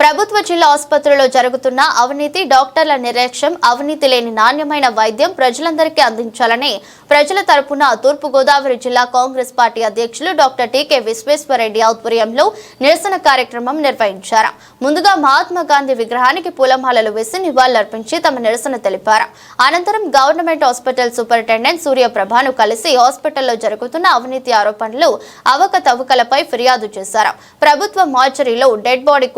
ప్రభుత్వ జిల్లా ఆసుపత్రిలో జరుగుతున్న అవినీతి డాక్టర్ల నిర్లక్ష్యం అవినీతి లేని నాణ్యమైన వైద్యం ప్రజలందరికీ అందించాలని ప్రజల తరపున తూర్పుగోదావరి జిల్లా కాంగ్రెస్ పార్టీ అధ్యక్షులు డాక్టర్ టీకే విశ్వేశ్వరరెడ్డి ఆధ్వర్యంలో నిరసన కార్యక్రమం నిర్వహించారు. ముందుగా మహాత్మా గాంధీ విగ్రహానికి పూలమాలలు వేసి నివాళులర్పించి తమ నిరసన తెలిపారు. అనంతరం గవర్నమెంట్ హాస్పిటల్ సూపరింటెండెంట్ సూర్యప్రభను కలిసి హాస్పిటల్లో జరుగుతున్న అవినీతి ఆరోపణలు అవకతవకలపై ఫిర్యాదు చేశారు. ప్రభుత్వ మార్చరీలో డెడ్ బాడీ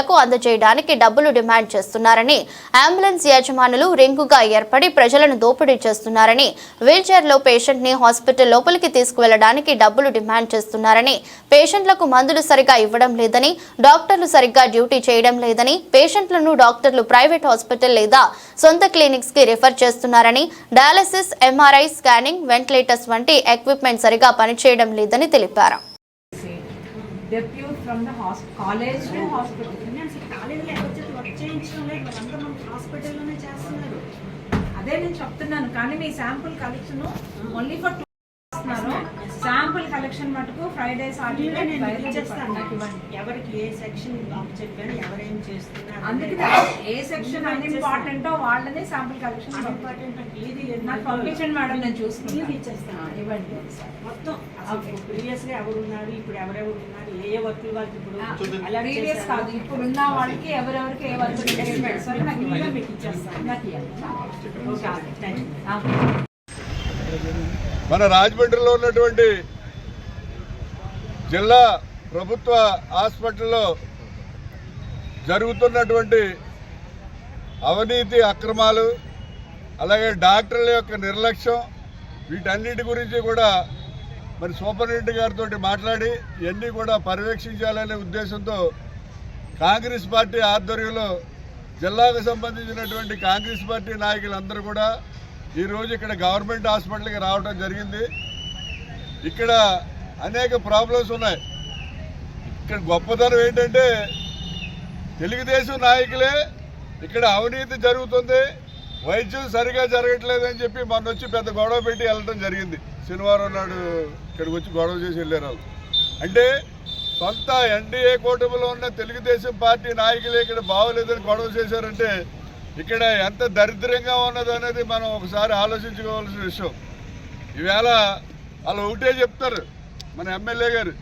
రోగులకు అందజేయడానికి డబ్బులు డిమాండ్ చేస్తున్నారని అంబులెన్స్ యజమానులు రింగుగా ఏర్పడి ప్రజలను దోపిడీ చేస్తున్నారని వీల్చైర్లో పేషెంట్ని హాస్పిటల్ లోపలికి తీసుకువెళ్ళడానికి డబ్బులు డిమాండ్ చేస్తున్నారని పేషెంట్లకు మందులు సరిగా ఇవ్వడం లేదని డాక్టర్లు సరిగ్గా డ్యూటీ చేయడం లేదని పేషెంట్లను డాక్టర్లు ప్రైవేట్ హాస్పిటల్ లేదా సొంత క్లినిక్స్కి రిఫర్ చేస్తున్నారని డయాలసిస్ ఎంఆర్ఐ స్కానింగ్ వెంటిలేటర్స్ వంటి ఎక్విప్మెంట్ సరిగా పనిచేయడం లేదని తెలిపారు. డెప్యూట్ ఫ్రమ్ ద హాస్ కాలేజ్ టు హాస్పిటల్. అసలు కాలేజీలో వచ్చేది వర్క్ చేయించడం లేదు వాళ్ళంతా మన హాస్పిటల్లోనే చేస్తున్నారు. అదే నేను చెప్తున్నాను కానీ మీ శాంపుల్ కలెక్షన్ ఓన్లీ ఫర్ ఇస్తున్నారు శాంపుల్ కలెక్షన్ మటుకు ఫ్రైడే సాటర్డే ఎవరికి ఏ సెక్షన్ చెప్పాను ఎవరేం చేస్తున్నారు అందుకే ఏ సెక్షన్ అన్ని ఇంపార్టెంటో వాళ్ళని శాంపుల్ కలెక్షన్ ఇంపార్టెంట్ ఏది నాకు పంపించండి మేడం నేను ఇది చూసుకుంటాను ఇచ్చేస్తాను ఇవ్వండి. మొత్తం ప్రీవియస్గా ఎవరు ఉన్నారు ఇప్పుడు ఎవరెవరు ఉన్నారు ఏ ఏ వర్కులు వాళ్ళకి ఇప్పుడు alert ప్రీవియస్. కాదు ఇప్పుడు ఉన్న వాళ్ళకి ఎవరెవరికి ఏ వర్క్ నాకు ఇవ్వండి. మీకు ఇచ్చేస్తాను నాకు ఇవ్వండి. Okay thank you. మన రాజమండ్రిలో ఉన్నటువంటి జిల్లా ప్రభుత్వ హాస్పిటల్లో జరుగుతున్నటువంటి అవినీతి అక్రమాలు అలాగే డాక్టర్ల యొక్క నిర్లక్ష్యం వీటన్నిటి గురించి కూడా మరి సూపరింటెండెంట్ గారితో మాట్లాడి ఇవన్నీ కూడా పర్యవేక్షించాలనే ఉద్దేశంతో కాంగ్రెస్ పార్టీ ఆధ్వర్యంలో జిల్లాకు సంబంధించినటువంటి కాంగ్రెస్ పార్టీ నాయకులందరూ కూడా ఈరోజు ఇక్కడ గవర్నమెంట్ హాస్పిటల్కి రావడం జరిగింది. ఇక్కడ అనేక ప్రాబ్లమ్స్ ఉన్నాయి. ఇక్కడ గొప్పతనం ఏంటంటే తెలుగుదేశం నాయకులే ఇక్కడ అవినీతి జరుగుతుంది. వైద్యం సరిగా జరగట్లేదని చెప్పి మొన్న వచ్చి పెద్ద గొడవ పెట్టి వెళ్ళడం జరిగింది. శనివారం నాడు ఇక్కడికి వచ్చి గొడవ చేసి వెళ్ళారు వాళ్ళు. అంటే సొంత ఎన్డీఏ కూటమిలో ఉన్న తెలుగుదేశం పార్టీ నాయకులే ఇక్కడ బాగోలేదని గొడవ చేశారంటే ఇక్కడ ఎంత దరిద్రంగా ఉన్నది అనేది మనం ఒకసారి ఆలోచించుకోవాల్సిన విషయం. ఈవేళ వాళ్ళు ఒకటే చెప్తారు మన ఎమ్మెల్యే గారు.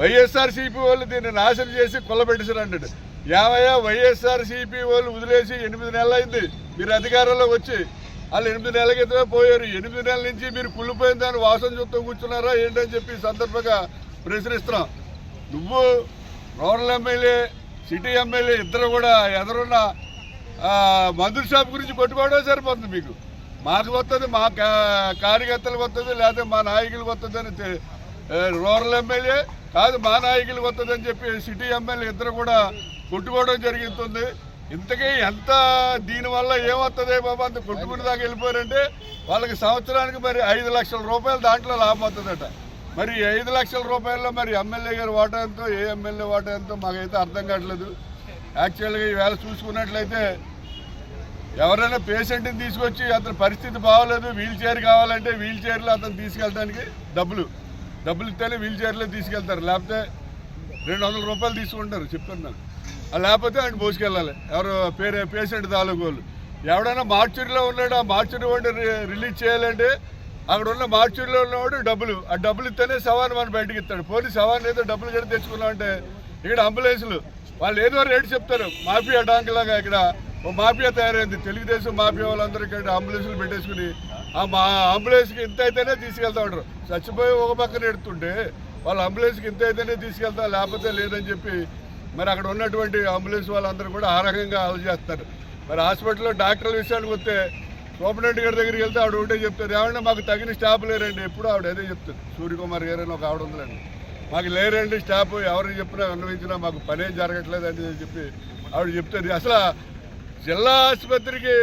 వైఎస్ఆర్ సిపి వాళ్ళు దీన్ని నాశనం చేసి కొల్లబెట్టేశారు అంటాడు. ఏమయ్యా వైఎస్ఆర్ సిపి వాళ్ళు వదిలేసి ఎనిమిది నెలలు అయింది. మీరు అధికారంలో వచ్చి వాళ్ళు ఎనిమిది నెలల క్రితమే పోయారు. ఎనిమిది నెలల నుంచి మీరు కుళ్ళిపోయిందని వాసన చూస్తూ కూర్చున్నారా ఏంటని చెప్పి సందర్భంగా ప్రశ్నిస్తున్నాం. నువ్వు రూరల్ ఎమ్మెల్యే సిటీ ఎమ్మెల్యే ఇద్దరు కూడా ఎదురున్న మందుల షాప్ గురించి కొట్టుకోవడం సరిపోతుంది మీకు. మాకు వస్తుంది మా కార్యకర్తలకు వస్తుంది లేకపోతే మా నాయకులకు వస్తుంది అని రూరల్ ఎమ్మెల్యే కాదు మా నాయకులకు వస్తుంది అని చెప్పి సిటీ ఎమ్మెల్యే ఇద్దరు కూడా కొట్టుకోవడం జరుగుతుంది ఇంతకీ ఎంత దీనివల్ల ఏమవుతుంది బాబా అంత కొట్టుకుని దాకా వెళ్ళిపోయారంటే వాళ్ళకి సంవత్సరానికి మరి ఐదు లక్షల రూపాయలు దాంట్లో లాభం అవుతుందట మరి ఐదు లక్షల రూపాయల్లో మరి ఎమ్మెల్యే గారి వాటా ఎంతో ఏ ఎమ్మెల్యే వాటా ఎంతో మాకైతే అర్థం కావట్లేదు. యాక్చువల్గా ఈవేళ చూసుకున్నట్లయితే ఎవరైనా పేషెంట్ని తీసుకొచ్చి అతని పరిస్థితి బాగోలేదు వీల్ చైర్ కావాలంటే వీల్ చైర్లో అతను తీసుకెళ్ళడానికి డబ్బులు డబ్బులు ఇస్తేనే వీల్ చైర్లో తీసుకెళ్తారు. లేకపోతే రెండు వందల రూపాయలు తీసుకుంటారు చెప్తున్నాను లేకపోతే ఆయన మోసుకెళ్ళాలి. ఎవరు పేరే పేషెంట్ తాలూకు వాళ్ళు ఎవడైనా మార్చురీలో ఉన్నాడు ఆ మార్చురీ వాడిని రిలీజ్ చేయాలంటే అక్కడ ఉన్న మార్చురీలో ఉన్నవాడు డబ్బులు. ఆ డబ్బులు ఇస్తేనే సవాన్ మనం బయటకు ఇస్తాడు. పోలీస్ సవాన్ ఏదో డబ్బులు కట్టి తెచ్చుకున్నాం అంటే ఇక్కడ అంబులెన్సులు. వాళ్ళు ఏదో రేటు చెప్తారు. మాఫియా డాంకులాగా ఇక్కడ ఓ మాఫియా తయారైంది. తెలుగుదేశం మాఫియా వాళ్ళందరూ ఇక్కడ అంబులెన్సులు పెట్టేసుకుని ఆ మా అంబులెన్స్కి ఇంత అయితేనే తీసుకెళ్తా ఉంటారు. చచ్చిపోయి ఒక పక్కన ఎడుతుంటే వాళ్ళు అంబులెన్స్కి ఇంత అయితేనే తీసుకెళ్తా లేకపోతే లేదని చెప్పి మరి అక్కడ ఉన్నటువంటి అంబులెన్స్ వాళ్ళందరూ కూడా ఆ రకంగా ఆలోచిస్తారు మరి హాస్పిటల్లో డాక్టర్ల విషయానికి వస్తే సూపరింటెండెంట్ గారి దగ్గరికి వెళ్తే ఆవిడ ఒకటే చెప్తారు ఏమన్నా మాకు తగిన స్టాఫ్ లేరండి. ఎప్పుడు ఆవిడ అదే చెప్తుంది. సూర్యకుమార్ గారు అని ఒక ఆవిడ ఉందండి మాకు లేరండి స్టాఫ్ ఎవరికి చెప్పినా అన్వయించినా మాకు పనేం జరగట్లేదు అని చెప్పి ఆవిడ చెప్తుంది అసలు జిల్లా ఆసుపత్రికి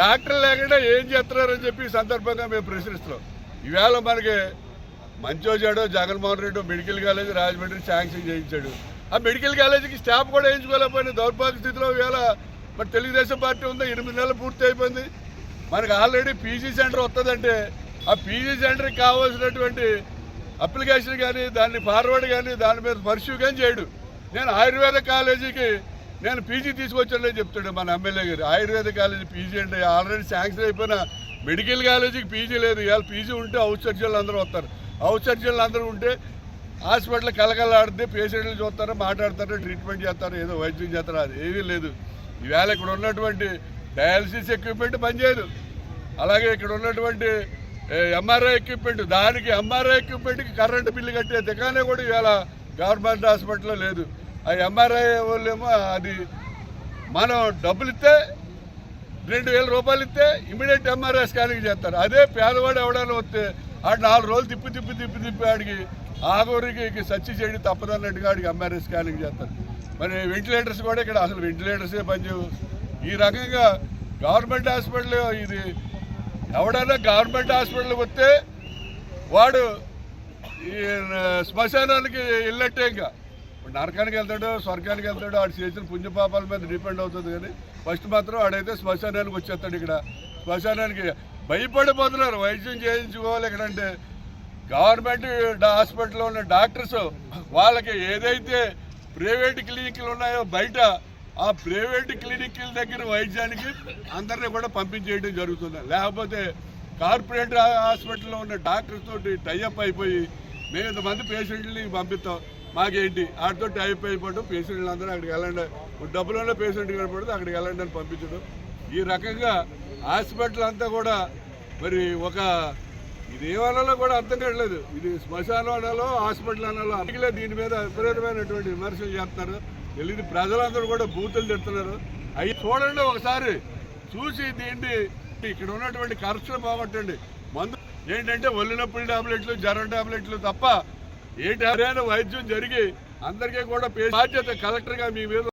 డాక్టర్ లేకుండా ఏం చేస్తున్నారని చెప్పి ఈ సందర్భంగా మేము ప్రశ్నిస్తున్నాం. ఈవేళ మనకి మంచో చెడో Jaganmohan Reddy medical college Rajahmundry sanction చేయించాడు. ఆ మెడికల్ కాలేజీకి స్టాఫ్ కూడా వేయించుకోలేకపోయిన దౌర్భాగ్య స్థితిలో ఈవేళ మరి తెలుగుదేశం పార్టీ ఉందా? ఎనిమిది నెలలు పూర్తి అయిపోయింది. మనకు ఆల్రెడీ పీజీ సెంటర్ వస్తుందంటే ఆ పీజీ సెంటర్కి కావాల్సినటువంటి అప్లికేషన్ కానీ దాన్ని ఫార్వర్డ్ కానీ దాని మీద పర్సూ కానీ చేయడు. నేను ఆయుర్వేద కాలేజీకి నేను పీజీ తీసుకొచ్చానని చెప్తాడు మన ఎమ్మెల్యే గారు. ఆయుర్వేద కాలేజీ పీజీ అంటే ఆల్రెడీ శాంక్షన్ అయిపోయిన మెడికల్ కాలేజీకి పీజీ లేదు. ఇవాళ పీజీ ఉంటే అవుట్ సర్జన్లు అందరూ వస్తారు. అవుట్ సర్జన్లు అందరూ ఉంటే హాస్పిటల్ కలకలాడితే పేషెంట్లు చూస్తారు మాట్లాడతారు ట్రీట్మెంట్ చేస్తారు ఏదో వైద్యం చేస్తారు అది ఏమీ లేదు. ఈవేళ ఇక్కడ ఉన్నటువంటి డయాలసిస్ ఎక్విప్మెంట్ పనిచేయదు. అలాగే ఇక్కడ ఉన్నటువంటి ఎంఆర్ఐ ఎక్విప్మెంట్ దానికి ఎంఆర్ఐ ఎక్విప్మెంట్కి కరెంటు బిల్లు కట్టే దిగానే కూడా ఇవాళ గవర్నమెంట్ హాస్పిటల్లో లేదు. ఆ ఎంఆర్ఐ వాళ్ళేమో అది మనం డబ్బులు ఇస్తే రెండు వేల రూపాయలు ఇస్తే ఇమీడియట్ ఎంఆర్ఐ స్కానింగ్ చేస్తారు. అదే పేదవాడు ఎవడైనా వస్తే ఆడు నాలుగు రోజులు తిప్పి తిప్పి తిప్పి తిప్పి ఆడికి ఆగోరికి సచ్చి చేయడం తప్పదన్నట్టుగా ఆడికి ఎంఆర్ఐ స్కానింగ్ చేస్తారు. మరి వెంటిలేటర్స్ కూడా ఇక్కడ అసలు వెంటిలేటర్సే పనిచేయవు. ఈ రకంగా గవర్నమెంట్ హాస్పిటల్ ఇది ఎవడైనా గవర్నమెంట్ హాస్పిటల్ వస్తే వాడు ఈ శ్మశానానికి వెళ్ళట్టే ఇంకా. నరకానికి వెళ్తాడు స్వర్గానికి వెళ్తాడు ఆడు చేసిన పుణ్యపాపాల మీద డిపెండ్ అవుతుంది కానీ ఫస్ట్ మాత్రం ఆడైతే శ్మశానానికి వచ్చేస్తాడు ఇక్కడ. శ్మశానానికి భయపడిపోతున్నారు వైద్యం చేయించుకోవాలి ఇక్కడంటే గవర్నమెంట్ హాస్పిటల్లో ఉన్న డాక్టర్స్ వాళ్ళకి ఏదైతే ప్రైవేట్ క్లినిక్లు ఉన్నాయో బయట ఆ ప్రైవేట్ క్లినిక్ల దగ్గర వైద్యానికి అందరినీ కూడా పంపించేయడం జరుగుతుంది. లేకపోతే కార్పొరేట్ హాస్పిటల్లో ఉన్న డాక్టర్స్ తోటి టైఅప్ అయిపోయి మేము ఇంతమంది పేషెంట్ని పంపిస్తాం. మాకేంటి? వాటితో టైప్ అయిపోవడం పేషెంట్లు అందరూ అక్కడికి వెళ్ళండి. డబ్బులు ఉన్న పేషెంట్ కనపడితే అక్కడికి వెళ్ళండి అని పంపించడం. ఈ రకంగా హాస్పిటల్ అంతా కూడా మరి ఒక ఇది ఏమనాలో కూడా అర్థం కావట్లేదు. ఇది శ్మశానం అనాలో హాస్పిటల్ అనాలో అందుకే దీని మీద విపరీతమైనటువంటి విమర్శలు చేస్తున్నారు. తెలియదు. ప్రజలందరూ కూడా బూతులు తిడుతున్నారు. అవి చూడండి ఒకసారి. చూసి దీన్ని ఇక్కడ ఉన్నటువంటి ఖర్చులు పోగొట్టండి. మందు ఏంటంటే ఒళ్ళు నొప్పుల టాబ్లెట్లు జ్వరం టాబ్లెట్లు తప్ప ఏ టాబ్లెట్ వైద్యం జరిగి అందరికీ కూడా బాధ్యత కలెక్టర్గా మీ మీద